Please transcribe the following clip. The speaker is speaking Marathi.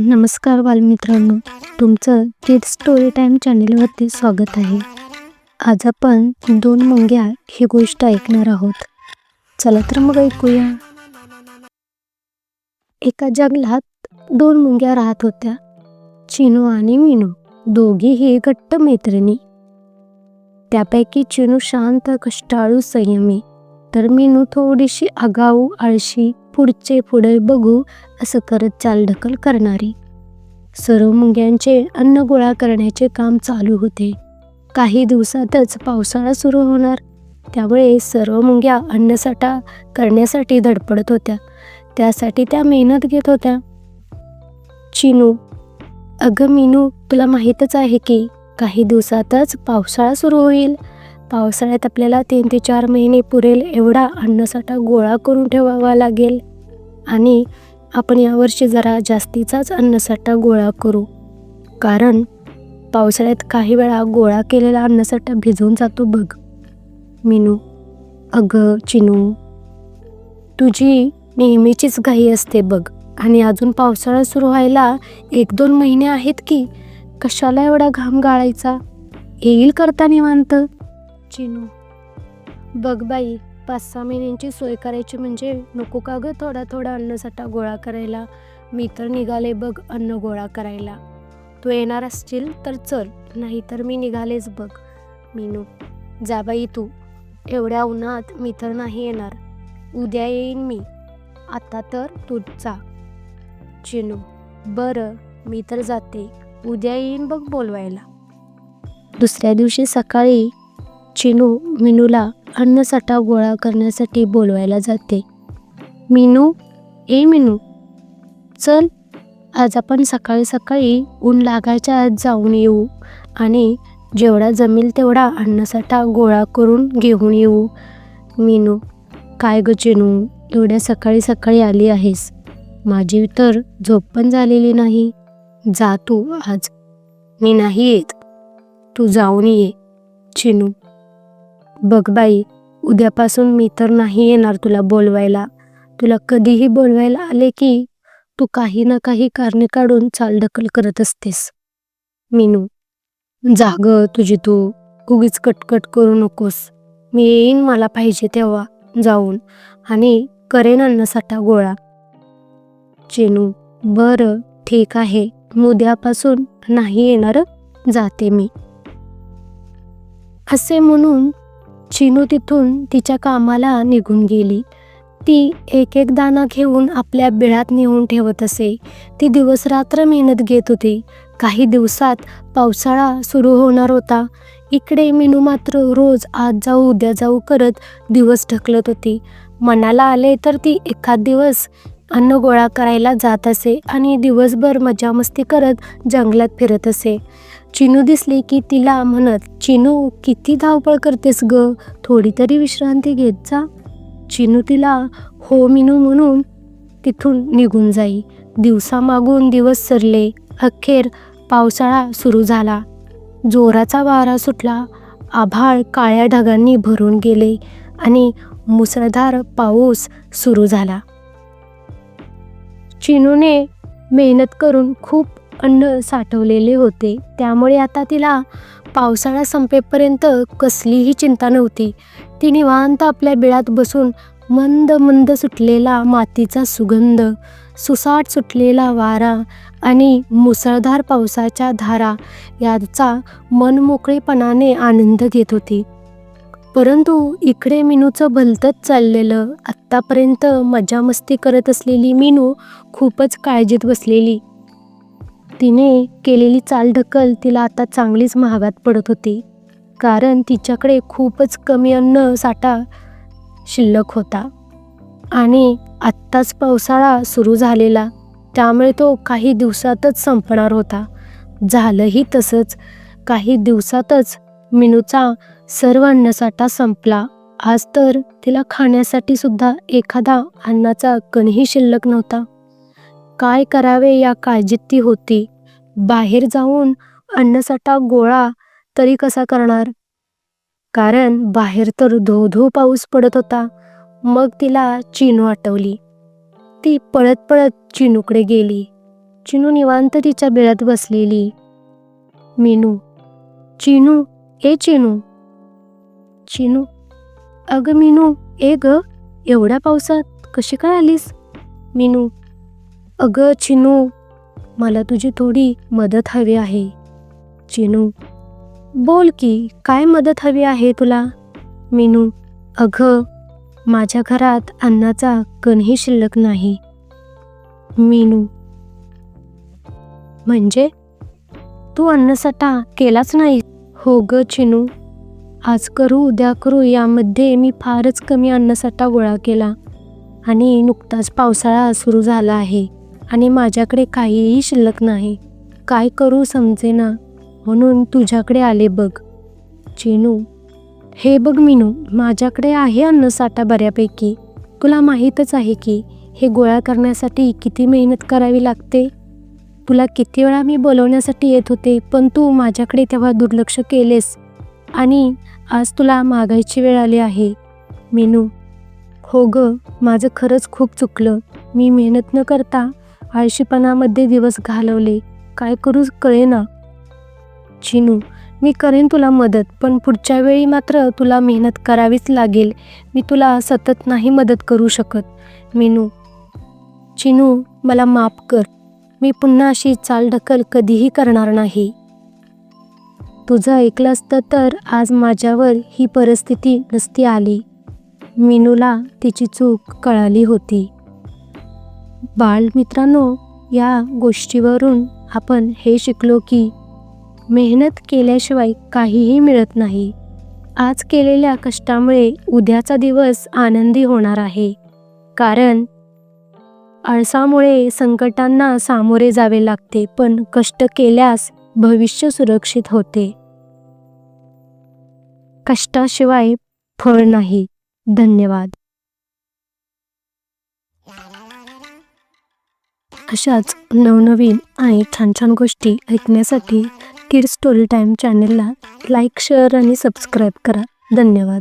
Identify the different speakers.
Speaker 1: नमस्कार बालमित्रांनो. तुमचं किड स्टोरी टाईम चॅनेलवरती स्वागत आहे. आज आपण दोन मुंग्या ही गोष्ट ऐकणार आहोत. चला तर मग ऐकूया. एका जंगलात दोन मुंग्या राहत होत्या. चिनू आणि मिनू दोघीही घट्ट मैत्रिणी. त्यापैकी चिनू शांत कष्टाळू संयमी तर मेनू थोडीशी आगाऊ आळशी पुढचे पुढे बघू असं करत चालढकल करणारी. सर्व मुंग्यांचे अन्न गोळा करण्याचे काम चालू होते. काही दिवसातच पावसाळा सुरू होणार. त्यामुळे सर्व मुंग्या अन्नसाठा करण्यासाठी धडपडत होत्या. त्यासाठी त्या मेहनत घेत होत्या. चिनू अगं मीनू तुला माहीतच आहे की काही दिवसातच पावसाळा सुरू होईल. पावसाळ्यात आपल्याला तीन ते चार महिने पुरेल एवढा अन्नसाठा गोळा करून ठेवावा लागेल. आणि आपण यावर्षी जरा जास्तीचाच अन्नसाठा गोळा करू. कारण पावसाळ्यात काही वेळा गोळा केलेला अन्नसाठा भिजून जातो बघ. मिनू अगं चिनू तुझी नेहमीचीच घाई असते बघ. आणि अजून पावसाळा सुरू व्हायला एक दोन महिने आहेत की कशाला एवढा घाम गाळायचा? येईल करता निवांत. चिनू. बघ बाई पाच सहा महिन्यांची सोय करायची म्हणजे नको का गं थोडा थोडा अन्नसाठा गोळा करायला? मी तर निघाले बघ अन्न गोळा करायला. तू येणार असशील तर चल नाहीतर मी निघालेच बघ. मीनू. जा बाई तू. एवढ्या उन्हात मी तर नाही येणार. उद्या येईन मी. आता तर तू जा. चिनू. बरं मी तर जाते. उद्या येईन बघ बोलवायला. दुसऱ्या दिवशी सकाळी चिनू मिनूला अन्नसाठा गोळा करण्यासाठी बोलवायला जाते. मिनू ए मिनू चल आज आपण सकाळी सकाळी ऊन लागायच्या आत जाऊन येऊ आणि जेवढा जमेल तेवढा अन्नसाठा गोळा करून घेऊन येऊ. मिनू काय ग चिनू एवढ्या सकाळी सकाळी आली आहेस. माझी तर झोप पण झालेली नाही. जा तू आज. मी नाही येत. तू जाऊन ये चिनू. बघ बाई उद्यापासून मी तर नाही येणार तुला बोलवायला. तुला कधीही बोलवायला आले की तू काही ना काही कारणे काढून चालढकल करत असतेस. मीनू जाग तुझी तू. उगीच कटकट करू नकोस. मी येईन मला पाहिजे तेव्हा. जाऊन. आणि करेन अन्नसाठा गोळा. चेनू बरं ठीक आहे. उद्यापासून नाही येणार जाते मी. असे म्हणून चिनू तिथून तिच्या कामाला निघून गेली. ती एक एक दाना घेऊन आपल्या बिळात नेऊन ठेवत असे. ती दिवसरात्र मेहनत घेत होती. काही दिवसात पावसाळा सुरू होणार होता. इकडे मिनू मात्र रोज आज जाऊ उद्या जाऊ करत दिवस ढकलत होती. मनाला आले तर ती एखाद दिवस अन्न गोळा करायला जात असे आणि दिवसभर मजा मस्ती करत जंगलात फिरत असे. चिनू दिसले की तिला म्हणत चिनू किती धावपळ करतेस ग? थोडी तरी विश्रांती घेत जा. चिनू तिला हो मिनू म्हणून तिथून निघून जाई. दिवसामागून दिवस सरले. अखेर पावसाळा सुरू झाला. जोराचा वारा सुटला. आभाळ काळ्या ढगांनी भरून गेले आणि मुसळधार पाऊस सुरू झाला. चिनूने मेहनत करून खूप अन्न साठवलेले होते. त्यामुळे आता तिला पावसाळा संपेपर्यंत कसलीही चिंता नव्हती. ती निवांत आपल्या बिळात बसून मंद मंद सुटलेला मातीचा सुगंध सुसाट सुटलेला वारा आणि मुसळधार पावसाच्या धारा याचा मनमोकळेपणाने आनंद घेत होती. परंतु इकडे मिनूचं भलतंच चाललेलं आत्तापर्यंत मजा मस्ती करत असलेली मिनू खूपच काळजीत बसलेली. तिने केलेली चालढकल तिला आता चांगलीच महागात पडत होती. कारण तिच्याकडे खूपच कमी अन्न साठा शिल्लक होता. आणि आत्ताच पावसाळा सुरू झालेला. त्यामुळे तो काही दिवसातच संपणार होता. झालंही तसंच. काही दिवसातच मिनूचा सर्व अन्नसाठा संपला. आज तर तिला खाण्यासाठी सुद्धा एखादा अन्नाचा कणही शिल्लक नव्हता. काय करावे या काळजीत ती होती? बाहेर जाऊन अन्नसाठा गोळा तरी कसा करणार? कारण बाहेर तर धो धो पाऊस पडत होता. मग तिला चिनू आठवली. ती पळत पळत चिनूकडे गेली. चिनू निवांत तिच्या बिळात बसलेली. मीनू चिनू ए चिनू चिनू अगं मीनू ए ग एवढ्या पावसात कशी काय आलीस? मीनू अगं चिनू मला तुझी थोडी मदत हवी आहे. चिनू बोल की काय मदत हवी आहे तुला? मीनू अगं माझ्या घरात अन्नाचा कणही शिल्लक नाही. मीनू म्हणजे? तू अन्नसाठा केलाच नाही. हो ग चिनू. आज करू उद्या करू यामध्ये मी फारच कमी अन्नसाठा गोळा केला. आणि नुकताच पावसाळा सुरू झाला आहे. आणि माझ्याकडे काहीही शिल्लक नाही. काय करू समजेना? म्हणून तुझ्याकडे आले बघ. चिनू हे बघ मीनू माझ्याकडे आहे अन्नसाठा बऱ्यापैकी. तुला माहीतच आहे की हे गोळा करण्यासाठी किती मेहनत करावी लागते? तुला किती वेळा मी बोलवण्यासाठी येत होते पण तू माझ्याकडे तेव्हा दुर्लक्ष केलेस. आणि आज तुला मागायची वेळ आली आहे. मेनू हो ग माझं खरंच खूप चुकलं. मी मेहनत न करता आळशीपणामध्ये दिवस घालवले. काय करू कळेना. चिनू मी करेन तुला मदत पण पुढच्या वेळी मात्र तुला मेहनत करावीच लागेल. मी तुला सतत नाही मदत करू शकत. मेनू चिनू मला माफ कर. मी पुन्हा अशी चालढकल कधीही करणार नाही. तुझं ऐकलं असतं तर आज माझ्यावर ही परिस्थिती नसती आली. मीनूला तिची चूक कळाली होती. बालमित्रांनो या गोष्टीवरून आपण हे शिकलो की मेहनत केल्याशिवाय काहीही मिळत नाही. आज केलेल्या कष्टामुळे उद्याचा दिवस आनंदी होणार आहे. कारण आळसामुळे संकटांना सामोरे जावे लागते पण कष्ट केल्यास भविष्य सुरक्षित होते. कष्टाशिवाय फळ नाही. धन्यवाद. अशाच नवनवीन आणि छान छान गोष्टी ऐकण्यासाठी किड्स स्टोरी टाईम चॅनेलला लाईक शेअर आणि सबस्क्राईब करा. धन्यवाद.